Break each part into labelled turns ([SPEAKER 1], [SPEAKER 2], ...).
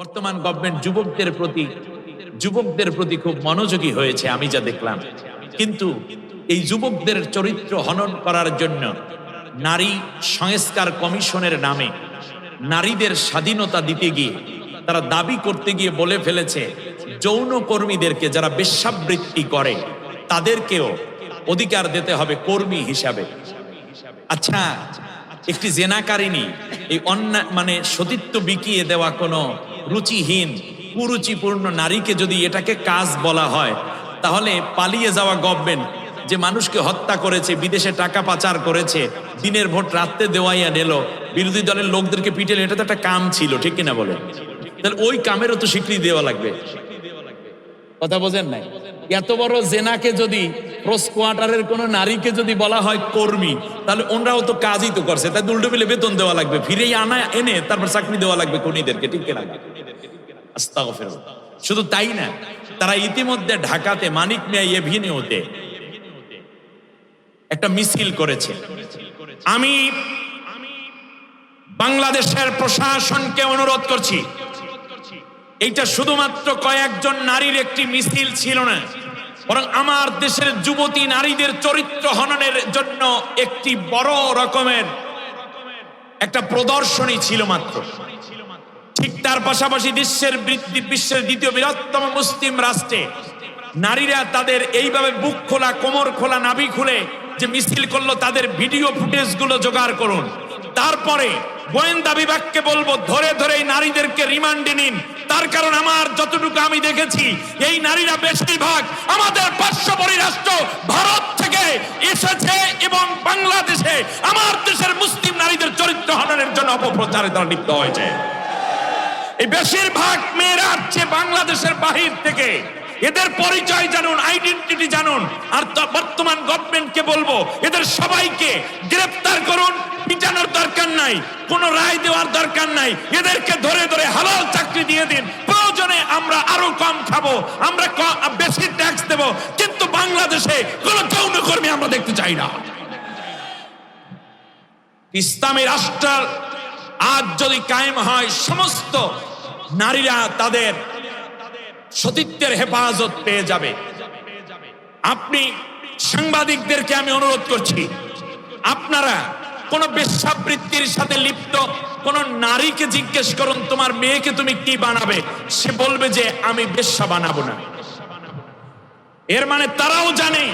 [SPEAKER 1] বর্তমান গভর্নমেন্ট যুবকদের প্রতি যুবকদের প্রতি খুব মনোযোগী হয়েছে, আমি যা দেখলাম। কিন্তু এই যুবকদের চরিত্র হনন করার জন্য নারী সংস্কার কমিশনের নামে নারীদের স্বাধীনতা দিতে গিয়ে, তারা দাবি করতে গিয়ে বলে ফেলেছে, যৌন কর্মীদেরকে যারা বেশ্যাবৃত্তি করে, তাদেরকেও অধিকার দিতে হবে কর্মী হিসাবে। আচ্ছা একটি জেনাকারিনী এই অন্যায় মানে সতীত্ব বিকিয়ে দেওয়া কোনো রুচিহীন, কুরুচিপূর্ণ নারীকে যদি এটাকে কাজ বলা হয়, তাহলে পালিয়ে যাওয়া গভর্নমেন্ট যে মানুষকে হত্যা করেছে, বিদেশে টাকা পাচার করেছে, দিনের ভোট রাত্রে দেওয়াইয়া নিল, বিরোধী দলের লোকদেরকে পিটেল এটা তো একটা কাম ছিল, ঠিক কিনা বলে? তাহলে ওই কামেরও তো স্বীকৃতি দেওয়া লাগবে। কথা বোঝেন নাই? এত বড় জেনাকে যদি ক্রস কোয়ার্টারের কোন নারীকে যদি বলা হয় কর্মী, তাহলে ওনরাও তো কাজই তো করছে, তাই উল্টো মিলে বেতন দেওয়া লাগবে, ফিরেই আনা, এনে তারপর চাকরি দেওয়া লাগবে কর্মীদেরকে ঠিক কিনা। শুধু তাই না, তারা ইতিমধ্যে ঢাকাতে মানিক মিয়া এভিনিউতে একটা মিছিল করেছে। আমি বাংলাদেশের প্রশাসনকে অনুরোধ করছি, এইটা শুধুমাত্র কয়েকজন নারীর একটি মিছিল ছিল না, বরং আমার দেশের যুবতী নারীদের চরিত্র হননের জন্য একটি বড় রকমের একটা প্রদর্শনী ছিল মাত্র। ঠিক তার পাশাপাশি বিশ্বের বিশ্বের দ্বিতীয় বৃহত্তম মুসলিম রাষ্ট্রে নারীরা তাদের এইভাবে বুক খোলা, কোমর খোলা, নাভি খুলে যে মিছিল করল, তাদের ভিডিও ফুটেজগুলো জোগাড় করুন। তারপরে গোয়েন্দা বিভাগকে বলব, ধরে ধরে নারীদেরকে রিমান্ডে নিন। তার কারণ আমার যতটুকু আমি দেখেছি, এই নারীরা বেশিরভাগ আমাদের পার্শ্ববর্তী রাষ্ট্র ভারত থেকে এসেছে এবং বাংলাদেশে আমার দেশের মুসলিম নারীদের চরিত্র হননের জন্য অপপ্রচারে তারা লিপ্ত হয়েছে। এই বেশিরভাগ মেয়েরা আসছে বাংলাদেশের বাহির থেকে। এদের পরিচয় জানুন আইডেন্টিটি জানুন, আর বর্তমান গভর্নমেন্টকে বলব, এদের সবাইকে গ্রেফতার করুন, পিটানোর দরকার নাই, কোন রায় দেওয়ার দরকার নাই। এদেরকে ধরে ধরে হালাল চাকরি দিয়ে দিন, প্রয়োজনে আমরা আরও কম খাব, আমরা বেশি ট্যাক্স দেব, কিন্তু বাংলাদেশে কোন যৌনকর্মী আমরা দেখতে চাই না। ইসলামী রাষ্ট্র আজ যদি কায়েম হয়, সমস্ত নারীরা তাদের সতীত্বের হেফাজত পেয়ে যাবে। আপনি সাংবাদিকদেরকে আমি অনুরোধ করছি, আপনারা কোন বেশ্যাবৃত্তির সাথে লিপ্ত, কোন নারীকে জিজ্ঞেস করুন, তোমার মেয়েকে তুমি কি বানাবে? সে বলবে যে, আমি বেশ্যা বানাবো না। এর মানে তারাও জানে,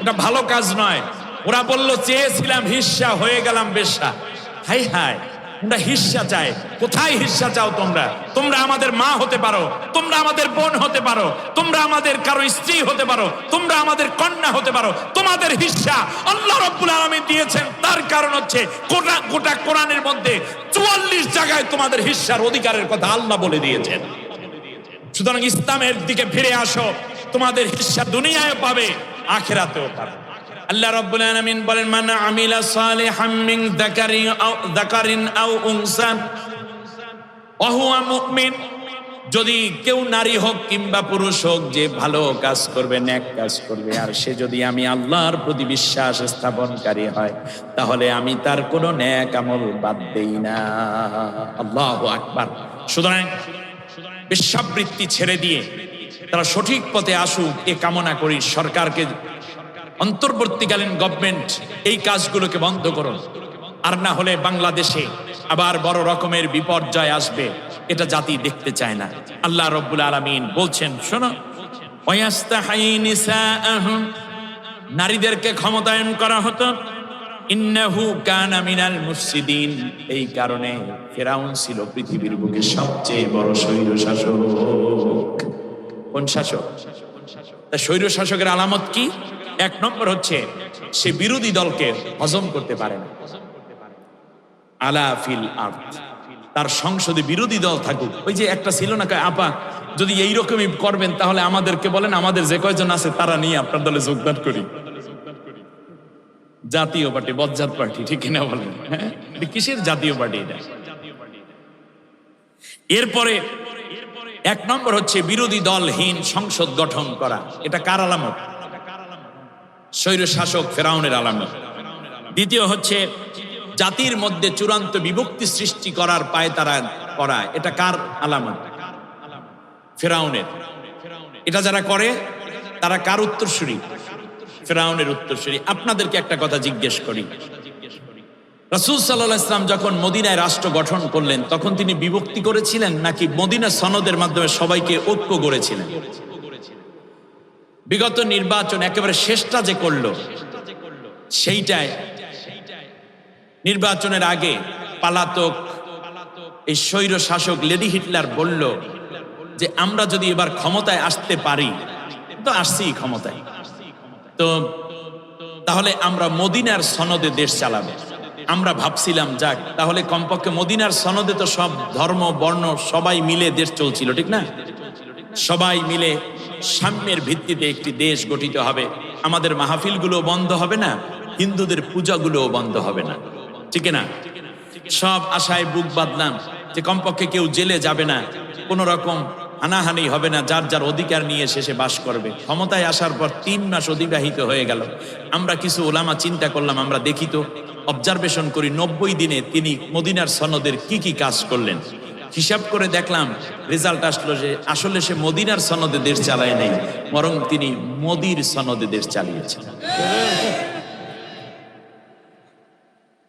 [SPEAKER 1] এটা ভালো কাজ নয়। ওরা বলল, চেয়েছিলাম হিস্সা হয়ে গেলাম বেশ্যা। হাই হাই। তোমরা হিস্সা চায় কোথায় হিস্সা চাও তোমরা? তোমরা আমাদের মা হতে পারো, তোমরা আমাদের বোন হতে পারো, তোমরা আমাদের কারও স্ত্রী হতে পারো, তোমরা আমাদের কন্যা হতে পারো। তোমাদের হিস্সা আল্লাহ রব্বুল আলামিন দিয়েছেন। তার কারণ হচ্ছে গোটা গোটা কোরআনের মধ্যে চুয়াল্লিশ জায়গায় তোমাদের হিস্সার অধিকারের কথা আল্লাহ বলে দিয়েছেন। সুতরাং ইসলামের দিকে ফিরে আসো। তোমাদের হিস্সা দুনিয়ায় পাবে, আখেরাতেও পাবে। আল্লাহ রাব্বুল আলামিন বলেন, মান আমিলা সালিহাম মিন যাকারিন আও যাকারিন আও উনসা ওয়া হুয়া মুমিন। যদি কেউ নারী হোক কিংবা পুরুষ হোক, যে ভালো কাজ করবে, ন্যাক কাজ করবে, আর সে যদি আমি আল্লাহর প্রতি বিশ্বাস স্থাপনকারী হয়, তাহলে আমি তার কোনো ন্যাক আমল বাদ দেই না। আল্লাহু আকবার। সুতরাং বিশ্বাবৃত্তি ছেড়ে দিয়ে তারা সঠিক পথে আসুক, এ কামনা করি সরকারকে অন্তর্বর্তীকালীন গভর্নমেন্ট এই কাজগুলোকে বন্ধ করুন। আর না হলে বাংলাদেশে আবার বড় রকমের বিপর্যয় আসবে, এটা জাতি দেখতে চায় না। আল্লাহ রব্বুল আলমিন বলছেন, শোনো নারীদেরকে ক্ষমতায়ন করা হতো। এই কারণে ফেরাউন ছিল পৃথিবীর বুকে সবচেয়ে বড় স্বৈর শাসক কোন শাসক? স্বৈর শাসকের আলামত কি? এক নম্বর হচ্ছে, সে বিরোধী দলকে হজম করতে পারে না। আলা ফিল আর্থ তার সংসদে বিরোধী দল থাকুক। ওই যে একটা ছিল না আপা, যদি এইরকমই করবেন, তাহলে আমাদেরকে বলেন, আমাদের যে কয়জন আছে, তারা নিয়ে আপনার দলে যোগদান করি। জাতীয় পার্টি, বজ্জাত পার্টি, ঠিক কিনা বলেন? হ্যাঁ? কিসের জাতীয় পার্টি এটা? এরপরে এক নম্বর হচ্ছে, বিরোধী দলহীন সংসদ গঠন করা। এটা কার আলামত? স্বৈর শাসক ফেরাউনের আলামত। দ্বিতীয় হচ্ছে, জাতির মধ্যে চূড়ান্ত বিভক্তি সৃষ্টি করার পায় তারা করা এটা কার আলামত? ফেরাউনের। এটা যারা করে, তারা কার উত্তরসূরি? ফেরাউনের উত্তরসূরি। আপনাদেরকে একটা কথা জিজ্ঞেস করি। রাসূল সাল্লাহ ইসলাম যখন মদিনায় রাষ্ট্র গঠন করলেন, তখন তিনি বিভক্তি করেছিলেন নাকি মদিনা সনদের মাধ্যমে সবাইকে ঐক্য গড়েছিলেন বিগত নির্বাচন একেবারে শেষটা যে করল, সেইটাই। নির্বাচনের আগে পালাতক এই স্বৈর শাসক লেডি হিটলার বলল যে, আমরা যদি এবার ক্ষমতায় আসতে পারি, তো আসছি ক্ষমতায়। তো তাহলে আমরা মদিনার সনদে দেশ চালাবো। আমরা ভাবছিলাম, যাক, তাহলে কমপক্ষে মদিনার সনদে তো সব ধর্ম, বর্ণ সবাই মিলে দেশ চলছিল, ঠিক না? সবাই মিলে সাম্যের ভিত্তিতে একটি দেশ গঠিত হবে। আমাদের মাহফিলগুলো বন্ধ হবে না, হিন্দুদের পূজাগুলোও বন্ধ হবে না। ঠিক না? সব আশায় বুক বাঁধলাম যে কমপক্ষে কেউ জেলে যাবে না, কোনো রকম হানাহানি হবে না, যার যার অধিকার নিয়ে শেষে বাস করবে। ক্ষমতায় আসার পর তিন মাস অতিবাহিত হয়ে গেল। আমরা কিছু ওলামা চিন্তা করলাম, আমরা দেখি তো, অবজারভেশন করি, নব্বই দিনে তিনি মদিনার সনদের কি কি কাজ করলেন। হিসাব করে দেখলাম রেজাল্ট আসলো যে আসলে সে মদিনার সনদে দেশ চালায় নাই, বরং তিনি মোদির সনদে দেশ চালিয়েছেন।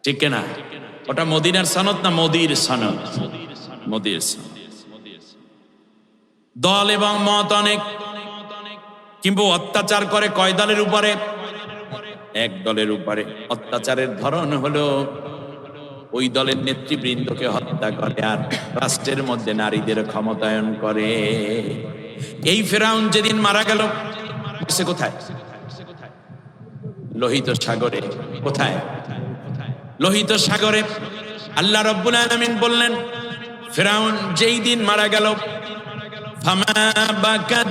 [SPEAKER 1] ঠিক না ওটা মদিনার সনদ না মোদির সনদ? মোদির সনদ। দল এবং মত অনেক কিংবা অত্যাচার করে কয় দলের উপরে? এক দলের উপরে। অত্যাচারের ধরন হলো ওই দলের নেতৃবৃন্দকে হত্যা করে আর রাষ্ট্রের মধ্যে নারীদের ক্ষমতায়ন করে। এই ফেরাউন যেদিন মারা গেল, সে কোথায়? লোহিত সাগরে। কোথায়? লোহিত সাগরে। আল্লাহ রব্বুল আলামিন বললেন, ফেরাউন যেই দিন মারা গেল, ফামা বাকাত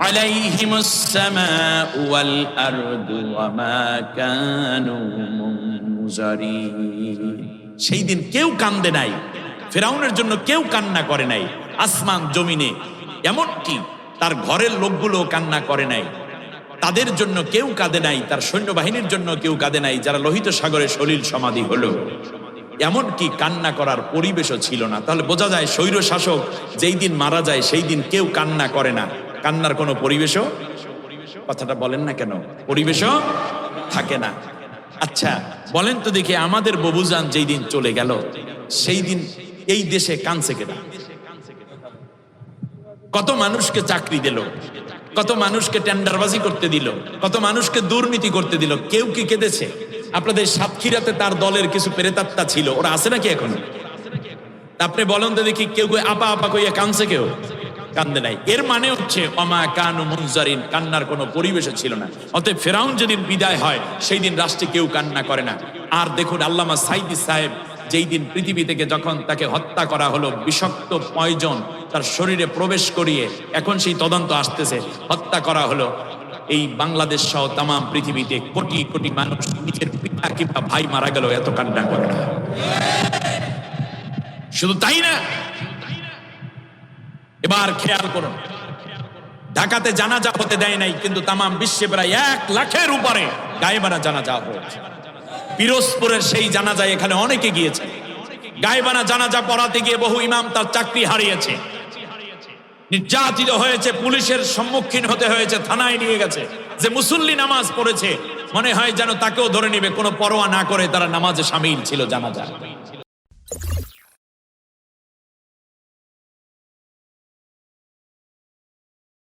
[SPEAKER 1] عليهم السماء والأرض وما كانوا منظرين সেই দিন কেউ কান্দে নাই ফেরাউনের জন্য কেউ কান্না করে নাই আসমান জমিনে এমনকি তার ঘরের লোকগুলো কান্না করে নাই তাদের জন্য কেউ কাঁদে নাই তার সৈন্যবাহিনীর জন্য কেউ কাঁদে নাই যারা লোহিত সাগরে সলিল সমাধি হলো এমনকি কান্না করার পরিবেশও ছিল না তাহলে বোঝা যায় স্বৈর শাসক যেই দিন মারা যায় সেই দিন কেউ কান্না করে না কান্নার কোনো পরিবেশও? কথাটা বলেন না কেন? পরিবেশও থাকে না। আচ্ছা বলেন তো দেখি আমাদের ববুজান যেই দিন চলে গেল, সেই দিন এই দেশে কানছে কেনা কত মানুষকে চাকরি দিল, কত মানুষকে টেন্ডারবাজি করতে দিল, কত মানুষকে দুর্নীতি করতে দিল, কেউ কি কেঁদেছে? আপনাদের সাতক্ষীরাতে তার দলের কিছু প্রেতাত্মা ছিল, ওরা আছে নাকি এখনও? আপনি বলেন তো দেখি কেউ আপা আপা কইয়া কানছে কেউ? কান্দে নাই। এর মানে হচ্ছে অমা কানু মুনজারিন, কান্নার কোনো পরিবেশ ছিল না। অতএব ফেরাউন যেদিন বিদায় হয় সেই দিন রাষ্ট্রে কেউ কান্না করে না। আর দেখুন, আল্লামা সাইদি সাহেব যেই দিন পৃথিবী থেকে যখন তাকে হত্যা করা হলো, বিষাক্ত পয়জন তার শরীরে প্রবেশ করিয়ে এখন সেই তদন্ত আসতেছে। হত্যা করা হলো এই বাংলাদেশ সহ তাম পৃথিবীতে। কোটি কোটি মানুষ নিজের পিতা কিংবা ভাই মারা গেল, এত কান্না করে। না শুধু তাই না এবার খেয়াল করুন। ঢাকাতে জানাজা হতে দেয় নাই, কিন্তু তাম বিশ্বে প্রায় এক লাখের উপরে গায়েবানা জানাজা হয়েছে। পিরোজপুরের সেই জানাজায় এখানে অনেকে গিয়েছে। গায়েবানা জানাজা পড়াতে গিয়ে বহু ইমাম তার চাকরি হারিয়েছে। নির্যাতিত হয়েছে, পুলিশের সম্মুখীন হতে হয়েছে, থানায় নিয়ে গেছে। যে মুসল্লি নামাজ পড়েছে, মনে হয় যেন তাকেও ধরে নিবে, কোনো পরোয়া না করে তারা নামাজে সামিল ছিল জানাজা